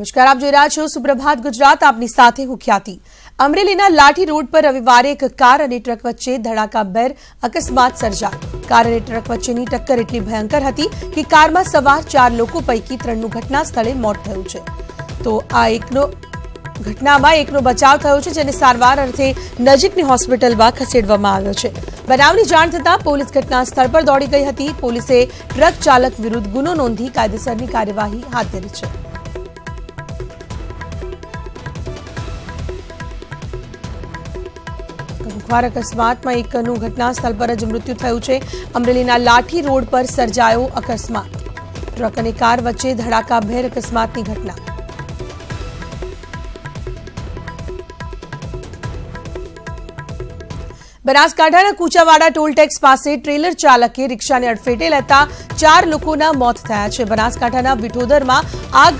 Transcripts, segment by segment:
નમસ્કાર, આપ જોઈ રહ્યા છો સુપ્રભાત ગુજરાત, આપની સાથે હું ખ્યાતિ. અમરેલીના લાઠી રોડ પર રવિવારે એક કાર અને ટ્રક વચ્ચે ધડાકાભેર અકસ્માત સર્જાયો. કાર અને ટ્રક વચ્ચેની ટક્કર એટલી ભયંકર હતી કે કારમાં સવાર ચાર લોકો પૈકી ત્રણનું ઘટના સ્થળે મોત થયું છે. તો આ એકનો, ઘટનામાં એકનો બચાવ થયો છે, જેને સારવાર અર્થે નજીકની હોસ્પિટલમાં ખસેડવામાં આવ્યો છે. બનાવની જાણ થતાં પોલીસ ઘટના સ્થળ પર દોડી ગઈ હતી. પોલીસે ટ્રક ચાલક વિરુદ્ધ ગુનો નોંધી કાયદેસરની કાર્યવાહી હાથ ધરી છે. મુખવાર અકસ્માતમાં એકનું ઘટના પર જ મૃત્યુ થયું છે. અમરેલીના લાઠી રોડ પર સર્જાયો અકસ્માત. ટ્રક અને કાર વચ્ચે ધડાકાભેર અકસ્માતની ઘટના. બનાસકાંઠાના કુચાવાડા ટોલટેક્સ પાસે ટ્રેલર ચાલકે રિક્ષાને અડફેટે લેતા ચાર લોકોના મોત થયા છે. બનાસકાંઠાના વિઠોદરમાં આગ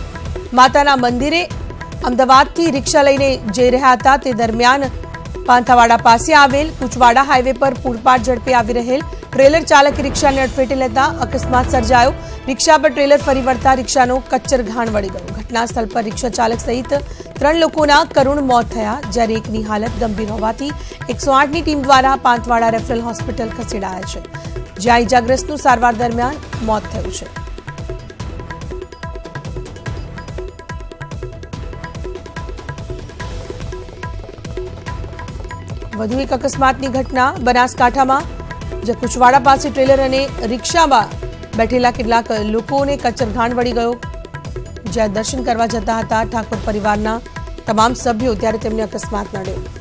માતાના મંદિરે અમદાવાદથી રિક્ષા લઈને જઈ રહ્યા હતા. તે દરમિયાન પાંથાવાડા પાસે આવેલ કુચવાડા હાઈવે પર પૂરપાટ ઝડપે આવી રહેલ ટ્રેલર ચાલકે રિક્ષાને અડફેટે લેતા અકસ્માત સર્જાયો. રિક્ષા પર ટ્રેલર ફરી વળતા રિક્ષાનો કચ્ચર ઘાણ વળી ગયો. ઘટના સ્થળ પર રિક્ષા ચાલક સહિત ત્રણ લોકોના કરુણ મોત થયા, જ્યારે એકની હાલત ગંભીર હોવાથી એકસો આઠની ટીમ દ્વારા પાંથવાડા રેફરલ હોસ્પિટલ ખસેડાયા છે. જ્યાં ઇજાગ્રસ્તનું સારવાર દરમિયાન મોત થયું છે. વધુ એક અકસ્માતની ઘટના બનાસકાંઠામાં. જે કુચવાડા પાસે ટ્રેલર અને રિક્ષામાં બેઠેલા કેટલાક લોકોને કચ્છરઘાણ વળી ગયો. જ્યાં દર્શન કરવા જતા હતા ઠાકોર પરિવારના તમામ સભ્યો ત્યારે તેમને અકસ્માત નડ્યો.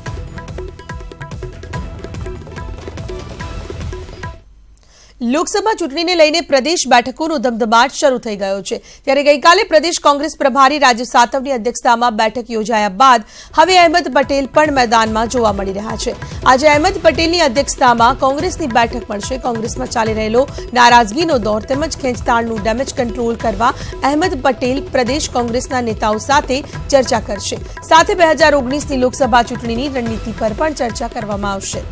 લોકસભા ચૂંટણીને લઈને પ્રદેશ બેઠકોનો ધમધમાટ શરૂ થઈ ગયો છે. ત્યારે ગઈકાલે પ્રદેશ કોંગ્રેસ પ્રભારી રાજીવ સાતવની અધ્યક્ષતામાં બેઠક યોજાયા બાદ હવે અહેમદ પટેલ પણ મેદાનમાં જોવા મળી રહ્યા છે. આજે અહેમદ પટેલની અધ્યક્ષતામાં કોંગ્રેસની બેઠક મળશે. કોંગ્રેસમાં ચાલી રહેલો નારાજગીનો દોર તેમજ ખેંચતાણનું ડેમેજ કંટ્રોલ કરવા અહેમદ પટેલ પ્રદેશ કોંગ્રેસના નેતાઓ સાથે ચર્ચા કરશે. સાથે બે હજાર ઓગણીસની લોકસભા ચૂંટણીની રણનીતિ પર પણ ચર્ચા કરવામાં આવશે.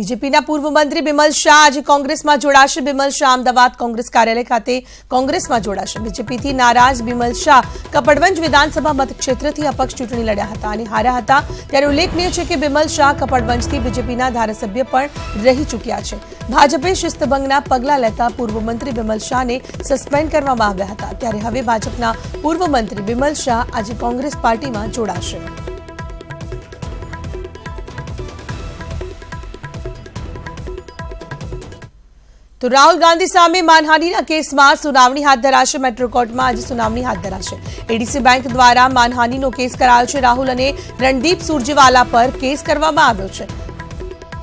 બીજેપીના પૂર્વ મંત્રી બિમલ શાહ આજે કોંગ્રેસમાં જોડાશે. બિમલ શાહ અમદાવાદ કોંગ્રેસ કાર્યાલય ખાતે કોંગ્રેસમાં જોડાશે. બીજેપીથી નારાજ બિમલ શાહ કપડવંજ વિધાનસભા મતક્ષેત્રથી અપક્ષ ચૂંટણી લડ્યા હતા અને હાર્યા હતા. ત્યારે ઉલ્લેખનીય છે કે બિમલ શાહ કપડવંજથી બીજેપીના ધારાસભ્ય પણ રહી ચૂક્યા છે. ભાજપે શિસ્તભંગના પગલાં લેતા પૂર્વ મંત્રી બિમલ શાહને સસ્પેન્ડ કરવામાં આવ્યા હતા. ત્યારે હવે ભાજપના પૂર્વ મંત્રી બિમલ શાહ આજે કોંગ્રેસ પાર્ટીમાં જોડાશે. તો રાહુલ ગાંધી સામે માનહાનિના કેસમાં સુનાવણી હાથ ધરાશે મેટ્રો કોર્ટમાં. આજે સુનાવણી હાથ ધરાશે. એડીસી બેંક દ્વારા માનહાનિનો કેસ કરાયો છે રાહુલ અને રણદીપ સુરજેવાલા પર કેસ કરવામાં આવ્યો છે.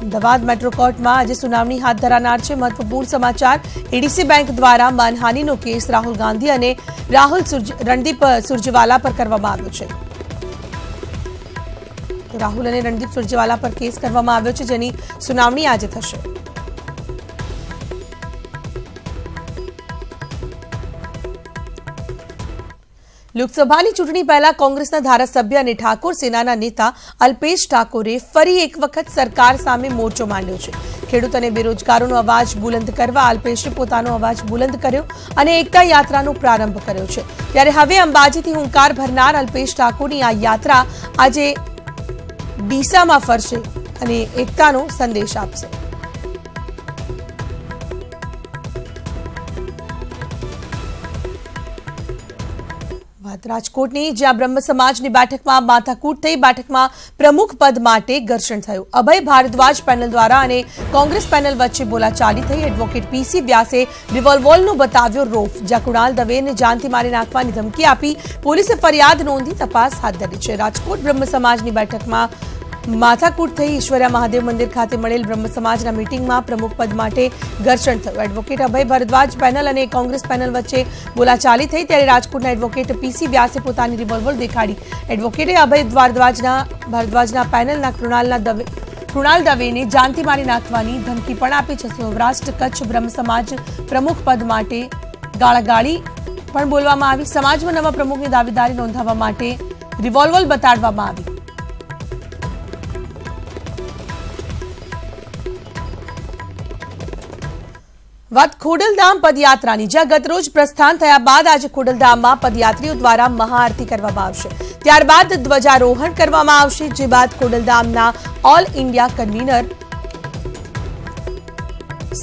અમદાવાદ મેટ્રો કોર્ટમાં આજે સુનાવણી હાથ ધરાનાર છે મહત્વપૂર્ણ સમાચાર. એડીસી બેંક દ્વારા માનહાનિનો કેસ રાહુલ ગાંધી અને રાહુલ રણદીપ સુરજેવાલા પર કરવામાં આવ્યો છે. રાહુલ અને રણદીપ સુરજેવાલા પર કેસ કરવામાં આવ્યો છે જેની સુનાવણી આજે થશે. લોકસભાની ચૂંટણી પહેલા કોંગ્રેસના ધારાસભ્ય અને ઠાકોર સેનાના નેતા અલ્પેશ ઠાકોરે ફરી એક વખત સરકાર સામે મોરચો માંડ્યો છે. ખેડૂત અને બેરોજગારોનો અવાજ બુલંદ કરવા અલ્પેશે પોતાનો અવાજ બુલંદ કર્યો અને એકતા યાત્રાનો પ્રારંભ કર્યો છે. ત્યારે હવે અંબાજીથી હુંકાર ભરનાર અલ્પેશ ઠાકોરની આ યાત્રા આજે ડીસામાં ફરશે અને એકતાનો સંદેશ આપશે. વાત રાજકોટની, જ્યાં બ્રહ્મ સમાજની બેઠકમાં માથાકૂટ થઈ બેઠકમાં પ્રમુખ પદ માટે ઘર્ષણ થયું. અભય ભારદ્વાજ પેનલ દ્વારા અને કોંગ્રેસ પેનલ વચ્ચે બોલાચાલી થઈ. એડવોકેટ પીસી વ્યાસે રિવોલ્વોલનો બતાવ્યો રોફ જ્યાં કુણાલ દવેને જાનથી મારી નાખવાની ધમકી આપી પોલીસે ફરિયાદ નોંધી તપાસ હાથ ધરી છે. રાજકોટ બ્રહ્મ સમાજની બેઠકમાં માથાકૂટ થઈ ઈશ્વર્યા મહાદેવ મંદિર ખાતે મળેલ બ્રહ્મ સમાજના મીટિંગમાં પ્રમુખ પદ માટે ઘર્ષણ થયું. એડવોકેટ અભય ભરદ્વાજ પેનલ અને કોંગ્રેસ પેનલ વચ્ચે બોલાચાલી થઈ ત્યારે રાજકોટના એડવોકેટ પીસી વ્યાસે પોતાની રિવોલ્વર દેખાડી. એડવોકેટે અભય ભારદ્વાજના ભારદ્વાજના પેનલના કૃણાલના દવે કૃણાલ દવેને જાનથી મારી નાખવાની ધમકી પણ આપી છે. સૌરાષ્ટ્ર કચ્છ બ્રહ્મ સમાજ પ્રમુખ પદ માટે ગાળાગાળી પણ બોલવામાં આવી. સમાજમાં નવા પ્રમુખની દાવેદારી નોંધાવવા માટે રિવોલ્વર બતાડવામાં આવી. વાત ખોડલધામ પદયાત્રાની. જ્યાં ગતરોજ પ્રસ્થાન થયા બાદ આજે ખોડલધામમાં પદયાત્રીઓ દ્વારા મહાઆરતી કરવામાં આવશે. ત્યારબાદ ધ્વજારોહણ કરવામાં આવશે, જે બાદ ખોડલધામના ઓલ ઇન્ડિયા કન્વીનર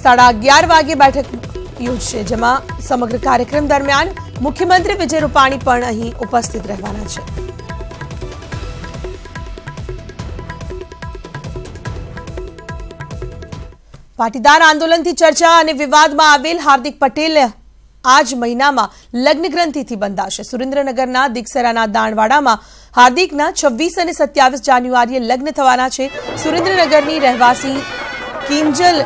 સાડા અગિયાર વાગે બેઠક યોજશે, જેમાં સમગ્ર કાર્યક્રમ દરમિયાન મુખ્યમંત્રી વિજય રૂપાણી પણ અહીં ઉપસ્થિત રહેવાના છે. પાટીદાર આંદોલનથી ચર્ચા અને વિવાદમાં આવેલ હાર્દિક પટેલ આજ મહિનામાં લગ્ન ગ્રંથિથી બંધાશે. સુરેન્દ્રનગરના દિગસરાના દાણવાડામાં હાર્દિકના છવ્વીસ અને સત્યાવીસ જાન્યુઆરીએ લગ્ન થવાના છે. સુરેન્દ્રનગરની રહેવાસી કિંજલ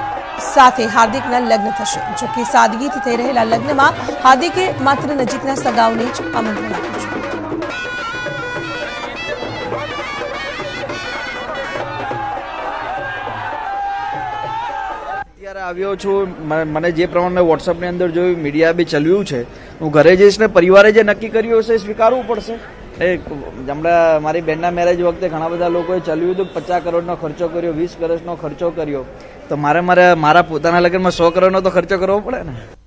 સાથે હાર્દિકના લગ્ન થશે. જોકે સાદગીથી થઈ રહેલા લગ્નમાં હાર્દિકે માત્ર નજીકના સગાઓને જ આમંત્રણ આપ્યું છે. અત્યારે આવ્યો છું મને જે પ્રમાણે વોટ્સઅપની અંદર જોયું મીડિયા બી ચલ્યું છે. હું ઘરે જઈશ ને પરિવારે જે નક્કી કર્યું હશે એ સ્વીકારવું પડશે. એ, હમણાં મારી બેનના મેરેજ વખતે ઘણા બધા લોકોએ ચલ્યું હતું, પચાસ કરોડનો ખર્ચો કર્યો, વીસ કરોડનો ખર્ચો કર્યો. તો મારે મારે, મારા પોતાના લગ્નમાં સો કરોડનો તો ખર્ચો કરવો પડે ને?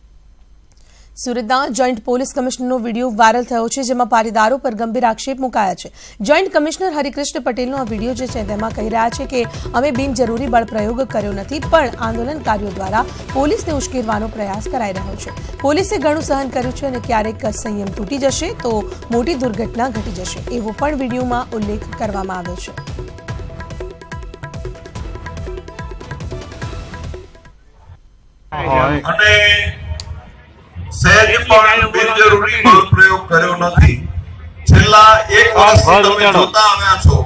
સુરતના જોઈન્ટ પોલીસ કમિશનરનો વીડિયો વાયરલ થયો છે, જેમાં પાટીદારો પર ગંભીર આક્ષેપ મુકાયા છે. જોઈન્ટ કમિશનર હરિકૃષ્ણ પટેલનો આ વીડિયો જે છે તેમાં કહી રહ્યા છે કે, અમે બિનજરૂરી બળ પ્રયોગ કર્યો નથી, પણ આંદોલનકારીઓ દ્વારા પોલીસને ઉશ્કેરવાનો પ્રયાસ કરાઈ રહ્યો છે. પોલીસે ઘણું સહન કર્યું છે અને ક્યારેક સંયમ તૂટી જશે તો મોટી દુર્ઘટના ઘટી જશે. એવો પણ વિડીયોમાં ઉલ્લેખ કરવામાં આવ્યો છે. અને સહેજ પણ બિનજરૂરી બળ પ્રયોગ કર્યો નથી. છેલ્લા એક વર્ષથી તમે જોતા આવ્યા છો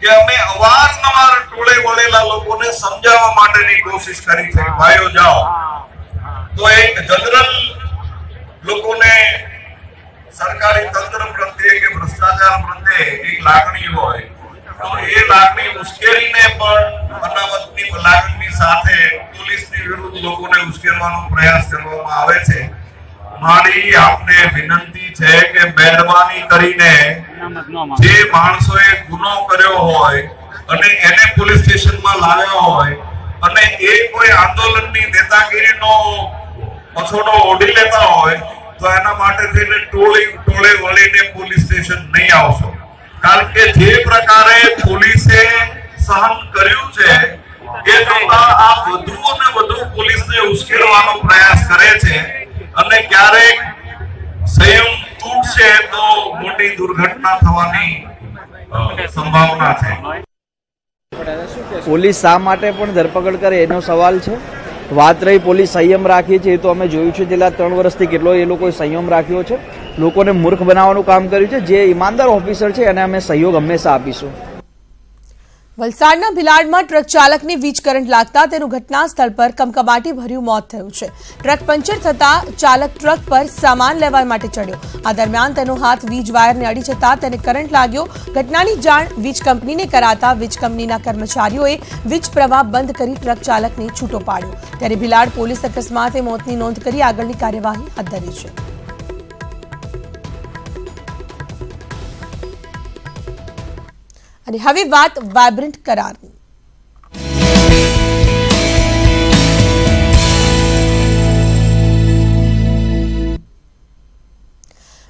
કે અમે અવારનવાર ટોળે વળેલા લોકોને સમજાવવા માટેની કોશિશ કરી છે. ભાઈઓ જાઓ. તો એક જનરલ લોકોને સરકારી તંત્ર પ્રત્યે કે ભ્રષ્ટાચાર પ્રત્યે એક લાગણી હોય તો એ લાગણી ઉશ્કેરીને પણ અનામતની લાગણીની સાથે પોલીસની વિરુદ્ધ લોકોને ઉશ્કેરવાનો પ્રયાસ કરવામાં આવે છે. મારી આપને વિનંતી છે કે મહેરબાની કરીને જે માણસોએ ગુનો કર્યો હોય અને એને પોલીસ સ્ટેશનમાં લાવ્યો હોય અને એ કોઈ આંદોલનની નેતાગીરીનો પછોડો ઓઢી લેતા હોય તો એના માટે થઈને ટોળી ટોળે વળીને પોલીસ સ્ટેશન નહીં આવશો. કારણ કે જે પ્રકારે પોલીસે સહન કર્યું છે, એ જોતા આ વધુ અને વધુ પોલીસને ઉશ્કેરવાનો પ્રયાસ કરે છે અને ક્યારેક સંયમ તૂટશે તો મોટી દુર્ઘટના થવાની સંભાવના છે. પોલીસ શા માટે પણ ધરપકડ કરે એનો સવાલ છે. વાત રહી પોલીસ સંયમ રાખી છે, એ તો અમે જોયું છે છેલ્લા ત્રણ વર્ષથી કેટલો એ લોકોએ સંયમ રાખ્યો છે. લોકોને મૂર્ખ બનાવવાનું કામ કર્યું છે. જે ઈમાનદાર ઓફિસર છે, એને અમે સહયોગ હંમેશા આપીશું. વલસાડના ભિલાડમાં ટ્રક ચાલકને વીજ કરંટ લાગતા તેનું ઘટના સ્થળ પર કમકમાટી ભર્યું મોત થયું છે. ટ્રક પંચર થતા ચાલક ટ્રક પર સામાન લેવા માટે ચડ્યો. આ દરમિયાન તેનો હાથ વીજ વાયરને અડી જતા તેને કરંટ લાગ્યો. ઘટનાની જાણ વીજ કંપનીને કરાતા વીજ કંપનીના કર્મચારીઓએ વીજ પ્રવાહ બંધ કરી ટ્રક ચાલકને છૂટો પાડ્યો. ત્યારે ભિલાડ પોલીસ અકસ્માતે મોતની નોંધ કરી આગળની કાર્યવાહી હાથ ધરી છે. અને હવે વાત વાયબ્રન્ટ કરારની.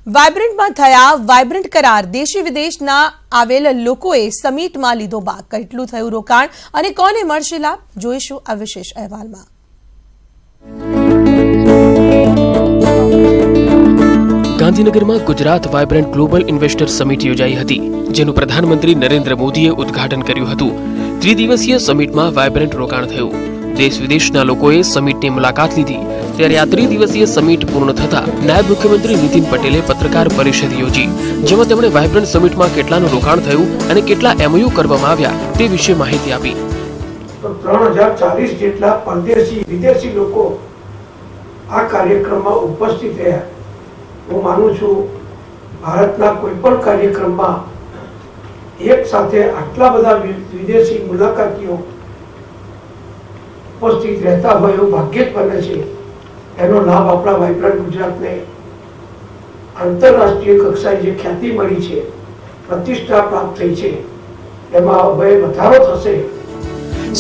વાયબ્રન્ટમાં થયા વાયબ્રન્ટ કરાર દેશી વિદેશના આવેલ લોકોએ સમિટમાં લીધો ભાગ કેટલું થયું રોકાણ અને કોને મળશે લાભ? જોઈશું આ વિશેષ અહેવાલમાં. ગાંધીનગરમાં Gujarat vibrant global investor summit યોજાઈ હતી, જેનું પ્રધાનમંત્રી નરેન્દ્ર મોદીએ ઉદ્ઘાટન કર્યું હતું. ત્રિદિવસીય સમિટમાં વાયબ્રન્ટ રોકાણ થયું. દેશ વિદેશના લોકોએ સમિટની મુલાકાત લીધી. ત્યારે આ ત્રિદિવસીય સમિટ પૂર્ણ થતા નાયબ મુખ્યમંત્રી નીતિન પટેલે પત્રકાર પરિષદ યોજી, જેમાં તેમણે વાયબ્રન્ટ સમિટમાં કેટલાનું રોકાણ થયું અને કેટલા એમઓયુ કરવામાં આવ્યા તે વિશે માહિતી આપી. ત્રણ હજાર ચાલીસ જેટલા પરદેશી વિદેશી લોકો આ કાર્યક્રમમાં ઉપસ્થિત રહ્યા. હું માનું છું, ભારતના કોઈ પણ કાર્યક્રમમાં એક સાથે આટલા બધા વિદેશી મુલાકાતીઓ ઉપસ્થિત રહેતા હોય એવું ભાગ્ય જ બને છે. એનો લાભ આપણા વાઇબ્રન્ટ ગુજરાતને આંતરરાષ્ટ્રીય કક્ષાએ જે ખ્યાતિ મળી છે, પ્રતિષ્ઠા પ્રાપ્ત થઈ છે, એમાં ભય વધારો થશે.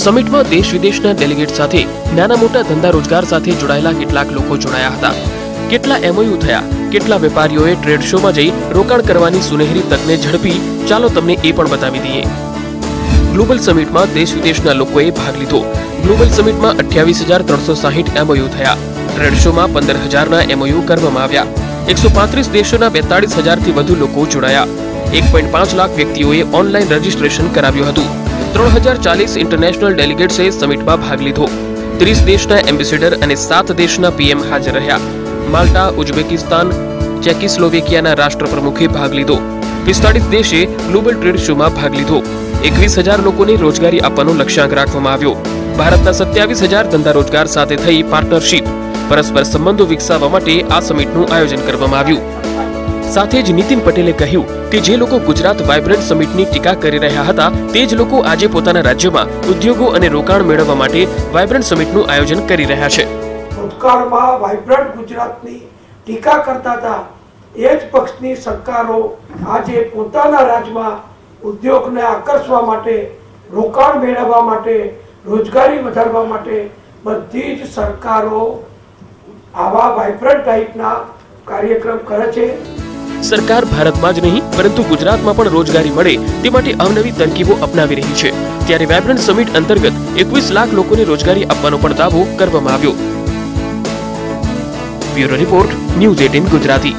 સમિટમાં દેશ વિદેશના ડેલિગેટ સાથે નાના મોટા ધંધા રોજગાર સાથે જોડાયેલા કેટલાક લોકો જોડાયા હતા. કેટલા એમઓયુ થયા કેટલા વેપારીઓએ ટ્રેડ શોમાં જઈ રોકાણ કરવાની સુનેહરી તકને ઝડપી, ચાલો તમને એ પણ બતાવી દઈએ. ગ્લોબલ સમિટમાં દેશ વિદેશના લોકોએ ભાગ લીધો. ગ્લોબલ સમિટમાં અઠ્યાવીસ હજાર ત્રણસો સાહીઠ એમઓયુ થયા. ટ્રેડ શોમાં પંદર હજારના એમઓયુ કરવામાં આવ્યા. એકસો પાંત્રીસ દેશોના બેતાળીસ હજારથી વધુ લોકો જોડાયા. એક પોઈન્ટ પાંચ લાખ વ્યક્તિઓએ ઓનલાઈન રજીસ્ટ્રેશન કરાવ્યું હતું. ત્રણ હજાર ચાલીસ ઇન્ટરનેશનલ ડેલિગેટ્સે સમિટમાં ભાગ લીધો. ત્રીસ દેશના એમ્બેસેડર અને સાત દેશના પીએમ હાજર રહ્યા. માલ્ટા, ઉઝબેકિસ્તાન, ચેકિસ્લોવેકિયાના રાષ્ટ્રપ્રમુખે ભાગ લીધો. પિસ્તાળીસ દેશે ગ્લોબલ ટ્રેડ શોમાં ભાગ લીધો. એકવીસ હજાર લોકોને રોજગારી આપવાનો લક્ષ્યાંક રાખવામાં આવ્યો. ભારતના સત્યાવીસ હજાર ધંધા રોજગાર સાથે થઈ પાર્ટનરશીપ. પરસ્પર સંબંધો વિકસાવવા માટે આ સમિટનું આયોજન કરવામાં આવ્યું. સાથે જ નીતિન પટેલે કહ્યું કે જે લોકો ગુજરાત વાઇબ્રન્ટ સમિટની ટીકા કરી રહ્યા હતા, તે જ લોકો આજે પોતાના રાજ્યમાં ઉદ્યોગો અને રોકાણ મેળવવા માટે વાઇબ્રન્ટ સમિટનું આયોજન કરી રહ્યા છે. ભૂતકાળમાં વાઇબ્રન્ટ ગુજરાતની ટીકા કરતા હતા. એ જ પક્ષની સરકારો આજે પોતાના રાજ્યમાં ઉદ્યોગને આકર્ષવા માટે, રોકાણ મેળવવા માટે, રોજગારી વધારવા માટે બધી જ સરકારો આવા વાઇબ્રન્ટ ટાઈપના કાર્યક્રમ કરે છે. સરકાર ભારતમાં જ નહીં, પરંતુ ગુજરાતમાં પણ રોજગારી મળે તે માટે અવનવી તરકીબો અપનાવી રહી છે. ત્યારે વાઇબ્રન્ટ સમિટ અંતર્ગત એકવીસ લાખ લોકોને રોજગારી આપવાનો પણ દાવો કરવામાં આવ્યો. Bureau report, news eighteen Gujarati.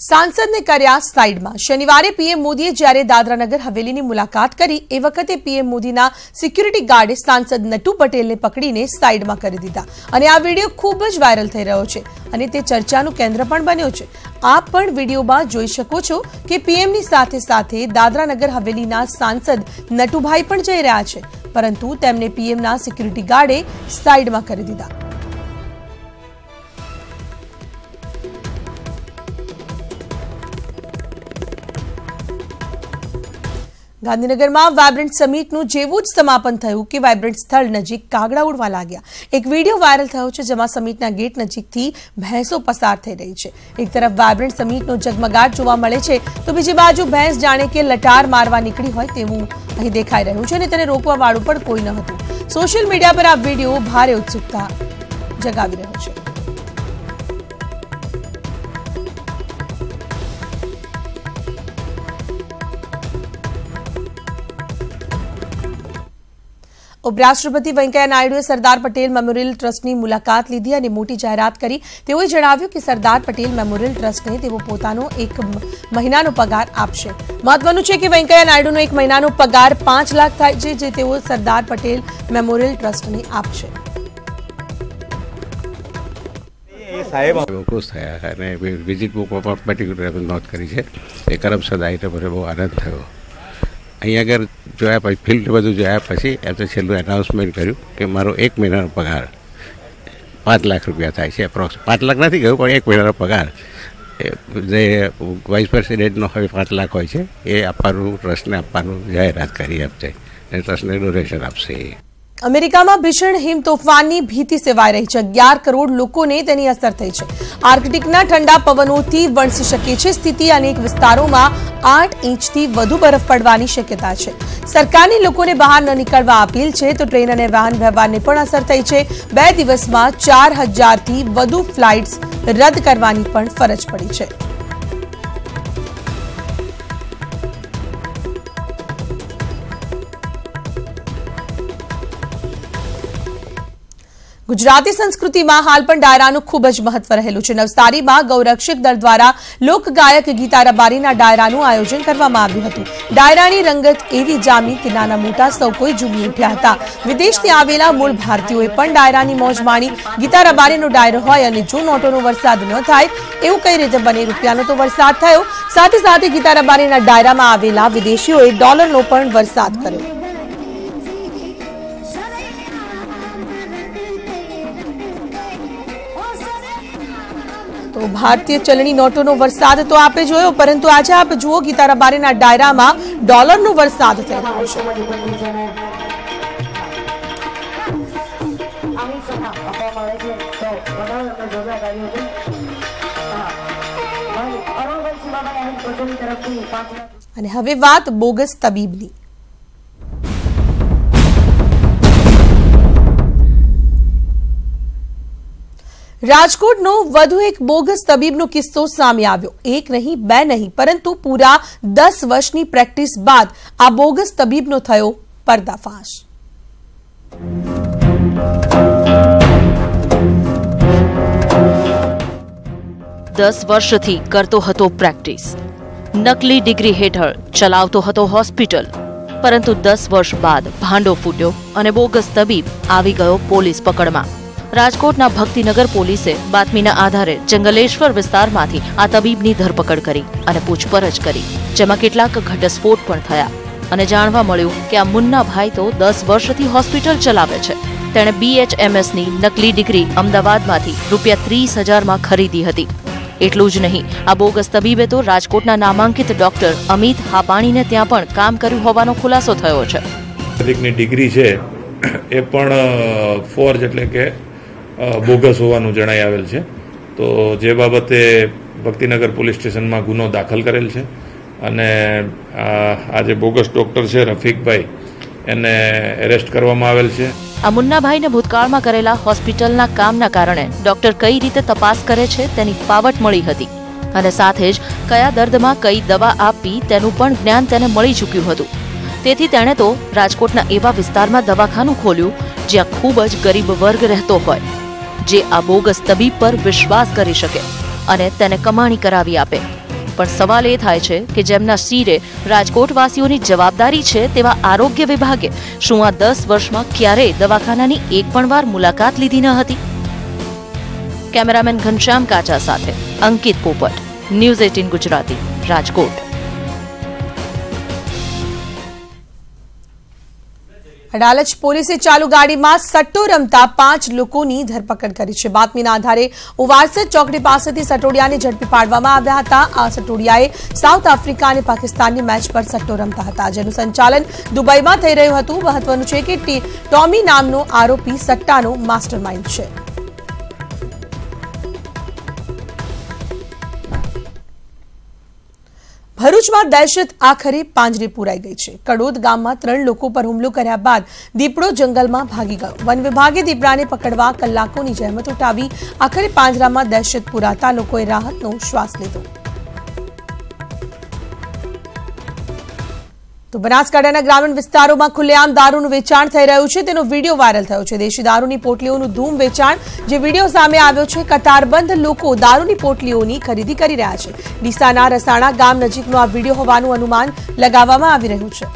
સાંસદને કર્યા સાઇડમાં શનિવારે પીએમ મોદીએ જ્યારે દાદરાનગર હવેલીની મુલાકાત કરી, એ વખતે પીએમ મોદીના સિક્યુરિટી ગાર્ડે સાંસદ નટુ પટેલને પકડીને સાઇડમાં કરી દીધા. અને આ વીડિયો ખૂબ જ વાયરલ થઈ રહ્યો છે અને તે ચર્ચાનું કેન્દ્ર પણ બન્યો છે. આપ પણ વિડીયોમાં જોઈ શકો છો કે પીએમની સાથે સાથે દાદરાનગર હવેલીના સાંસદ નટુભાઈ પણ જઈ રહ્યા છે. પરંતુ તેમને પીએમના સિક્યુરિટી ગાર્ડે સાઇડમાં કરી દીધા. ગાંધીનગરમાં વાયબ્રન્ટ સમિટનું જેવું જ સમાપન થયું કે વાયબ્રન્ટ સ્થળ નજીક કાગડા ઉડવા લાગ્યા. એક વીડિયો વાયરલ થયો છે જેમાં સમિટના ગેટ નજીકથી ભેંસો પસાર થઈ રહી છે. એક તરફ વાયબ્રન્ટ સમિટનો ઝગમગાટ જોવા મળે છે, તો બીજી બાજુ ભેંસ જાણે કે લટાર મારવા નીકળી હોય તેવું અહીં દેખાઈ રહ્યું છે અને તેને રોકવા વાળું પણ કોઈ ન હતું. સોશિયલ મીડિયા પર આ વીડિયો ભારે ઉત્સુકતા જગાવી રહ્યો છે. ઉપરાષ્ટ્રપતિ વેંકૈયા નાયડુએ સરદાર પટેલ મેમોરિયલ ટ્રસ્ટની મુલાકાત લીધી અને મોટી જાહેરાત કરી. તેઓએ જણાવ્યું કે સરદાર પટેલ મેમોરિયલ ટ્રસ્ટને તેઓ પોતાનો એક મહિનાનો પગાર આપશે. મહત્વનું છે કે વેંકૈયા નાયડુનો એક મહિનાનો પગાર પાંચ લાખ થાય છે જે તેઓ સરદાર પટેલ મેમોરિયલ ટ્રસ્ટને આપશે. સાહેબ ખુશ થયા અને વિઝિટ બુકમાં પણ પર્ટિક્યુલર નોંધ કરી છે. એ આઈટમ મને બહુ આનંદ થયો. અહીંયા આગળ જોયા પછી ફિલ્ડ બધું જોયા પછી એમ તો છેલ્લું એનાઉન્સમેન્ટ કર્યું કે મારો એક મહિનાનો પગાર પાંચ લાખ રૂપિયા થાય છે એપ્રોક્સ પાંચ લાખ નથી ગયું, પણ એક મહિનાનો પગાર. જે વાઇસ પ્રેસિડેન્ટનો હવે પાંચ લાખ હોય છે, એ આપવાનું ટ્રસ્ટને આપવાનું જાહેરાત કરી આપશે. અને ટ્રસ્ટને ડોનેશન આપશે. અમેરિકામાં ભીષણ હિમ તોફાનની ભીતિ સેવાઈ રહી છે. અગિયાર કરોડ લોકોને તેની અસર થઈ છે. આર્કટિકના ઠંડા પવનોથી વણસી શકે છે. સ્થિતિ અનેક વિસ્તારોમાં આઠ ઇંચથી વધુ બરફ પડવાની શક્યતા છે. સરકારની લોકોને બહાર ન નીકળવા અપીલ છે, તો ટ્રેન અને વાહન વ્યવહારને પણ અસર થઈ છે. બે દિવસમાં ચાર હજારથી વધુ ફ્લાઇટ્સ રદ કરવાની પણ ફરજ પડી છે. ગુજરાતી સંસ્કૃતિમાં હાલ પણ ડાયરાનું ખૂબ જ મહત્વ રહેલું છે. નવસારીમાં ગૌરક્ષક દળ દ્વારા લોકગાયક ગીતા રબારીના ડાયરાનું આયોજન કરવામાં આવ્યું હતું. ડાયરાની રંગત એવી જામી કે નાના મોટા સૌ કોઈ ઝૂમી ઉઠ્યા હતા. વિદેશથી આવેલા મૂળ ભારતીયોએ પણ ડાયરાની મોજ માણી ગીતા રબારીનો ડાયરો હોય અને જો નોટોનો વરસાદ ન થાય, એવું કઈ રીતે બને? રૂપિયાનો તો વરસાદ થયો. સાથે સાથે ગીતા રબારીના ડાયરામાં આવેલા વિદેશીઓએ ડોલરનો પણ વરસાદ કર્યો. તો ભારતીય ચલણી નોટોનો વરસાદ તો આપે જોયો, પરંતુ આજે આપ જુઓ ગીતા રબારીના ડાયરામાં ડોલરનો વરસાદ થઈ રહ્યો છે. અને હવે વાત બોગસ તબીબની. રાજકોટનો વધુ એક બોગસ તબીબનો કિસ્સો સામે આવ્યો. એક નહીં, બે નહીં, પરંતુ પૂરા દસ વર્ષની પ્રેક્ટિસ બાદ આ બોગસ તબીબનો થયો પર્દાફાશ. દસ વર્ષથી કરતો હતો પ્રેક્ટિસ. નકલી ડિગ્રી હેઠળ ચલાવતો હતો હોસ્પિટલ. પરંતુ દસ વર્ષ બાદ ભાંડો ફૂટ્યો અને બોગસ તબીબ આવી ગયો પોલીસ પકડમાં. રાજકોટના ભક્તિનગર પોલીસે બાતમીના આધારે જંગલેશ્વર વિસ્તારમાંથી આ તબીબની ધરપકડ કરી અને પૂછપરછ કરી, જેમાં કેટલાક ઘટસ્ફોટ પણ થયા. અને જાણવા મળ્યું કે આ મુન્નાભાઈ તો દસ વર્ષથી હોસ્પિટલ ચલાવે છે. તેણે બીએચએમએસની નકલી ડિગ્રી અમદાવાદમાંથી રૂપિયા ત્રીસ હજારમાં ખરીદી હતી. એટલું જ નહીં, આ બોગસ તબીબે તો રાજકોટના નામાંકિત ડોક્ટર અમિત હાપાણીને ત્યાં પણ કામ કર્યું હોવાનો ખુલાસો થયો છે. ડિગ્રી છે, એ પણ ફોર્જ એટલે કે બોગસ હોવાનું જણાઈ આવેલ છે. તો જે બાબતે ભક્તિનગર પોલીસ સ્ટેશનમાં ગુનો દાખલ કરેલ છે. અને આ જે બોગસ ડૉક્ટર છે રફીકભાઈ, એને એરેસ્ટ કરવામાં આવેલ છે. આ મુન્નાભાઈને ભૂતકાળમાં કરેલા હોસ્પિટલના કામના કારણે ડોક્ટર કઈ રીતે તપાસ કરે છે તેની પાવટ મળી હતી. અને સાથે જ કયા દર્દમાં કઈ દવા આપવી તેનું પણ જ્ઞાન તેને મળી ચૂક્યું હતું. તેથી તેણે તો રાજકોટના એવા વિસ્તારમાં દવાખાનું ખોલ્યું જ્યાં ખૂબ જ ગરીબ વર્ગ રહેતો હોય. જે આ બોગસ તબીબ પર વિશ્વાસ કરી શકે અને તેને કમાણી કરાવી આપે. પણ સવાલ એ થાય છે કે જેમના શિરે રાજકોટવાસીઓની જવાબદારી છે તેવા આરોગ્ય વિભાગે શું આ દસ વર્ષમાં ક્યારેય દવાખાનાની એક પણ વાર મુલાકાત લીધી ન હતી? કેમેરામેન ઘનશ્યામ કાચા સાથે અંકિત પોપટ, ન્યૂઝ એટીન ગુજરાતી, રાજકોટ. અડાલજ પોલીસે ચાલુ ગાડીમાં સટ્ટો રમતા પાંચ લોકોની ધરપકડ કરી છે. બાતમીના આધારે ઉવારસદ ચોકડી પાસેથી સટોડિયાને ઝડપી પાડવામાં આવ્યા હતા. આ સટોડિયાએ સાઉથ આફ્રિકા અને પાકિસ્તાનની મેચ પર સટ્ટો રમતા હતા, જેનું સંચાલન દુબઈમાં થઈ રહ્યું હતું. મહત્વનું છે કે ટોમી નામનો આરોપી સટ્ટાનો માસ્ટરમાઇન્ડ છે. ભરૂચમાં દહેશત આખરે પાંજરે પુરાઈ ગઈ છે. કડોદ ગામમાં ત્રણ લોકો પર હુમલો કર્યા બાદ દીપડો જંગલમાં ભાગી ગયો. વન વિભાગે દીપડાને પકડવા કલાકોની જહેમત ઉઠાવી આખરે પાંજરામાં દહેશત પુરાતા લોકોએ રાહતનો શ્વાસ લીધો. તો બનાસકાંઠાના ગ્રામીણ વિસ્તારોમાં ખુલ્લેઆમ દારૂનું વેચાણ થઈ રહ્યું છે. તેનો વીડિયો વાયરલ થયો છે. દેશી દારૂની પોટલીઓનું ધૂમ વેચાણ, જે વીડિયો સામે આવ્યો છે, કતારબંધ લોકો દારૂની પોટલીઓની ખરીદી કરી રહ્યા છે. ડીસાના રસાણા ગામ નજીકનો આ વીડિયો હોવાનું અનુમાન લગાવવામાં આવી રહ્યું છે.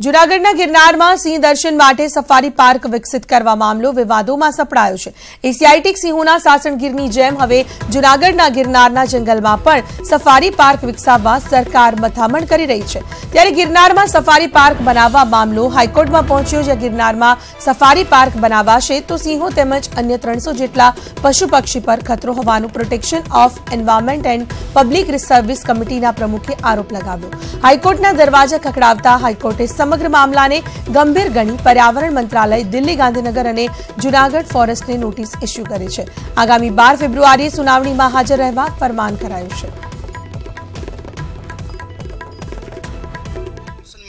જૂનાગઢના ગિરનારમાં સિંહ દર્શન માટે સફારી પાર્ક વિકસિત કરવા મામલો વિવાદોમાં સપડાયો છે. એશિયાટિક સિંહોના સાસણગીરની જેમ હવે જૂનાગઢના ગિરનારના જંગલમાં પણ સફારી પાર્ક વિકસાવવા સરકાર મથામણ કરી રહી છે. ત્યારે ગિરનારમાં સફારી પાર્ક બનાવવા મામલો હાઈકોર્ટમાં પહોંચ્યો. જ્યાં ગિરનારમાં સફારી પાર્ક બનાવાશે તો સિંહો તેમજ અન્ય ત્રણસો જેટલા પશુ પક્ષી પર ખતરો હોવાનું protection of environment and public service કમિટીના પ્રમુખે આરોપ લગાવ્યો. હાઈકોર્ટના દરવાજા ખખડાવતા હાઈકોર્ટે સમગ્ર મામલાને ગંભીર ગણી પર્યાવરણ મંત્રાલય દિલ્હી ગાંધીનગર અને જૂનાગઢ ફોરેસ્ટને નોટિસ ઇસ્યુ કરી છે. આગામી બાર ફેબ્રુઆરીએ સુનાવણીમાં હાજર રહેવા ફરમાન કરાયું છે.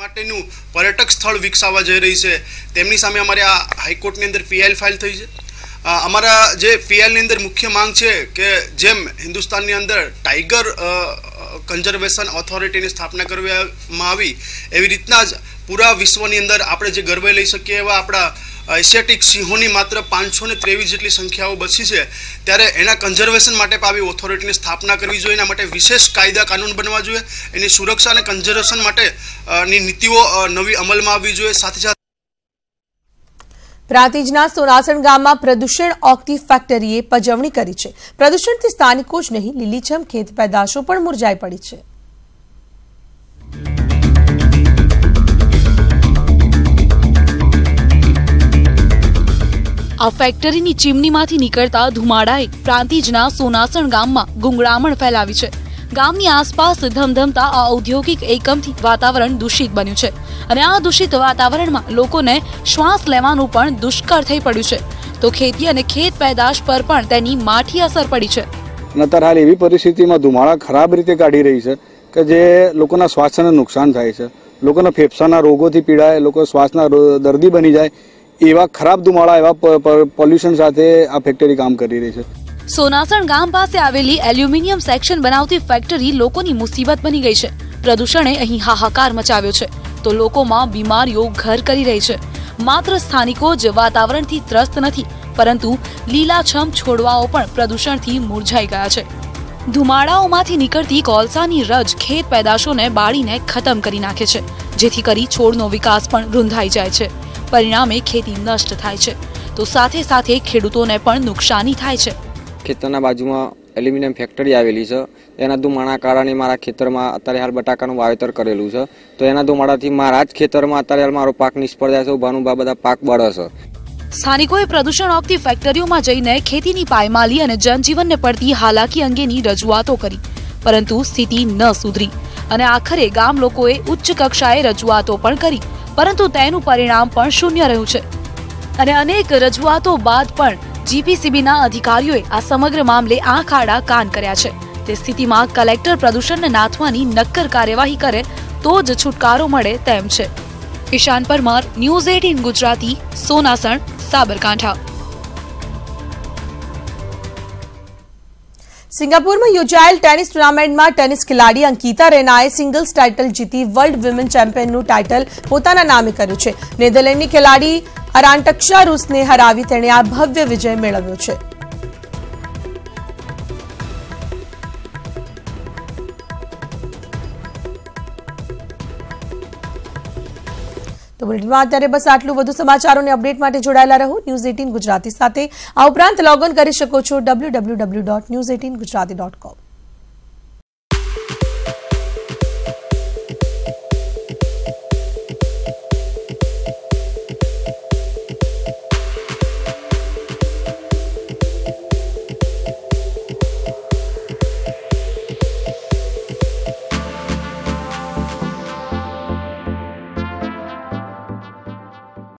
માટેનું પર્યટક સ્થળ વિકસાવવા જઈ રહી છે. તેમની સામે અમારે આ હાઈકોર્ટની અંદર પીઆઈએલ ફાઇલ થઈ છે. અમારા જે પીએલની અંદર મુખ્ય માંગ છે કે જેમ હિન્દુસ્તાનની અંદર ટાઈગર કન્ઝર્વેશન ઓથોરિટીની સ્થાપના કરવામાં આવી, એવી રીતના જ પૂરા વિશ્વની અંદર આપણે જે ગર્વે લઈ શકીએ એવા આપણા એશિયાટિક સિંહોની માત્ર પાંચસો ને ત્રેવીસ જેટલી સંખ્યાઓ બચી છે, ત્યારે એના કન્ઝર્વેશન માટે પણ આવી ઓથોરિટીની સ્થાપના કરવી જોઈએ, એના માટે વિશેષ કાયદા કાનૂન બનવા જોઈએ, એની સુરક્ષા અને કન્ઝર્વેશન માટે ની નીતિઓ નવી અમલમાં આવવી જોઈએ, સાથે સાથે પ્રાંતિજના સોનાસણ ગામમાં પ્રદૂષણ ઓગતી ફેક્ટરીએ પજવણી કરી છે. પ્રદૂષણથી સ્થાનિકો જ નહીં, લીલીછમ ખેત પેદાશો પણ મુરઝાઈ પડી છે. આ ફેક્ટરીની ચીમનીમાંથી નીકળતા ધુમાડાએ પ્રાંતિજના સોનાસણ ગામમાં ગુંગળામણ ફેલાવી છે. ગામની આસપાસ ધમધમતા આ ઔદ્યોગિક એકમથી વાતાવરણ દૂષિત બન્યું છે. અને આ દૂષિત વાતાવરણમાં લોકોને શ્વાસ લેવાનું પણ દુષ્કર થઈ પડ્યું છે. તો ખેતી અને ખેત પેદાશ પર પણ તેની માઠી અસર પડી છે. નતર હાલ એવી પરિસ્થિતિમાં ધુમાડા ખરાબ રીતે કાઢી રહી છે કે જે લોકોના શ્વાસને નુકસાન થાય છે. લોકોના ફેફસાના રોગોથી પીડાય, લોકો શ્વાસના દર્દી બની જાય. એવા ખરાબ ધુમાડા, એવા પોલ્યુશન સાથે આ ફેક્ટરી કામ કરી રહી છે. સોનાસણ ગામ પાસે આવેલી એલ્યુમિનિયમ સેક્શન બનાવતી ફેક્ટરી લોકોની મુસીબત બની ગઈ છે. પ્રદૂષણે અહીં હાહાકાર મચાવ્યો છે. તો લોકોમાં બીમારીઓ ઘર કરી રહી છે. માત્ર સ્થાનિકો જ વાતાવરણથી ત્રસ્ત નથી, પરંતુ લીલાછમ છોડવાઓ પણ પ્રદૂષણથી મૂરઝાઈ ગયા છે. ધુમાડાઓમાંથી નીકળતી કોલસાની રજ ખેત પેદાશોને બાળીને ખતમ કરી નાખે છે, જેથી કરી છોડનો વિકાસ પણ રૂંધાઈ જાય છે. પરિણામે ખેતી નષ્ટ થાય છે. તો સાથે સાથે ખેડૂતોને પણ નુકસાની થાય છે. ખેતરના બાજુમાં એલ્યુમિનિયમ ફેક્ટરી આવેલી છે. એના ધુમાડા કારણે મારા ખેતરમાં અત્યારે હાલ બટાકાનું વાવેતર કરેલું છે. તો એના ધુમાડાથી મારા જ ખેતરમાં અત્યારે હાલ મારો પાક નિષ્ફળ જાય છે. ઉભાનું ઊભા બધા પાક બળે છે. સ્થાનિકોએ પ્રદૂષણ આપતી ફેક્ટરીઓમાં જઈને ખેતીની પાયમાલી અને જનજીવનને પડતી હાલાકી અંગેની રજૂઆતો કરી. પરંતુ સ્થિતિ ન સુધરી. અને આખરે ગામ લોકોએ ઉચ્ચ કક્ષાએ રજૂઆતો પણ કરી. પરંતુ તેનું પરિણામ પણ શૂન્ય રહ્યું છે. અને અનેક રજૂઆતો બાદ પણ જીપીસીબીના અધિકારીઓએ આ સમગ્ર મામલે આંખ આડા કાન કર્યા છે. તે સ્થિતિમાં કલેક્ટર પ્રદૂષણને નાથવાની નક્કર કાર્યવાહી કરે તો જ છુટકારો મળે તેમ છે. Ishan Parmar, news eighteen Gujarati, Sonasan, Sabarkantha. સિંગાપુરમાં યોજાયેલ ટેનિસ ટુર્નામેન્ટમાં ટેનિસ ખેલાડી અંકિતા રેનાએ સિંગલ્સ ટાઇટલ જીતી વર્લ્ડ વિમેન ચેમ્પિયનનું ટાઇટલ પોતાના નામે કર્યું છે. નેધરલેન્ડની ખેલાડી અરાન્ટક્ષા રૂસને હરાવી તેણે આ ભવ્ય વિજય મેળવ્યો છે. તો બુલેટિનમાં અત્યારે બસ આટલું. વધુ સમાચારોને અપડેટ માટે જોડાયેલા રહો. ન્યૂઝ એટીન ગુજરાતી સાથે. આ ઉપરાંત લોગ કરી શકો છો W W W dot news eighteen Gujarati dot com